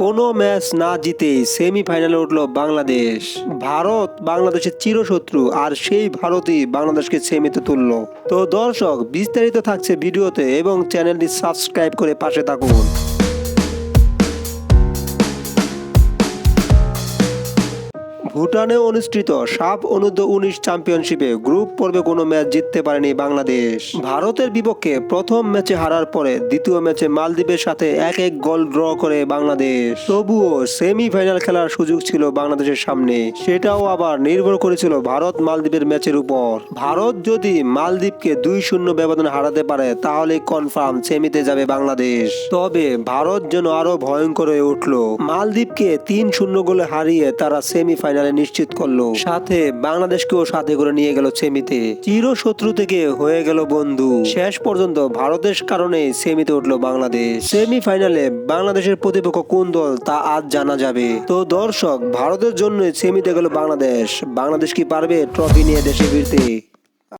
কোনো ম্যাচ না জিতে সেমিফাইনালে উঠল বাংলাদেশ। ভারত বাংলাদেশের চিরশত্রু আর সেই ভারতই বাংলাদেশকে সেমিতে তুলল। তো দর্শক, বিস্তারিত থাকছে ভিডিওতে এবং চ্যানেলটি সাবস্ক্রাইব করে পাশে থাকুন। ভুটানে অনুষ্ঠিত সাপ অনূর্ধ্ব উনিশ চ্যাম্পিয়নশিপে গ্রুপ পর্বে কোনো ম্যাচ জিততে পারেনি বাংলাদেশ। ভারতের বিপক্ষে প্রথম ম্যাচে হারার পরে দ্বিতীয় ম্যাচে মালদ্বীপের সাথে এক এক গোল ড্র করে বাংলাদেশ। তবুও সেমিফাইনাল খেলার সুযোগ ছিল বাংলাদেশের সামনে। সেটাও আবার নির্ভর করেছিল ভারত মালদ্বীপের ম্যাচের উপর। ভারত যদি মালদ্বীপকে দুই শূন্য ব্যবধানে হারাতে পারে, তাহলে কনফার্ম সেমিতে যাবে বাংলাদেশ। তবে ভারত যেন আরও ভয়ঙ্কর হয়ে উঠল। মালদ্বীপকে তিন শূন্য গোলে হারিয়ে তারা সেমিফাইনালে নিশ্চিত করল। সাথে বাংলাদেশকেও সাথে করে নিয়ে গেল সেমিতে। চির শত্রু থেকে হয়ে গেল বন্ধু। শেষ পর্যন্ত ভারতের কারণে সেমিতে উঠল বাংলাদেশ। সেমি ফাইনালে বাংলাদেশের প্রতিপক্ষ কোন দল তা আজ জানা যাবে। তো দর্শক, ভারতের জন্য সেমিতে গেল বাংলাদেশ। বাংলাদেশ কি পারবে? ট্রফি নিয়ে দেশে ফিরতে।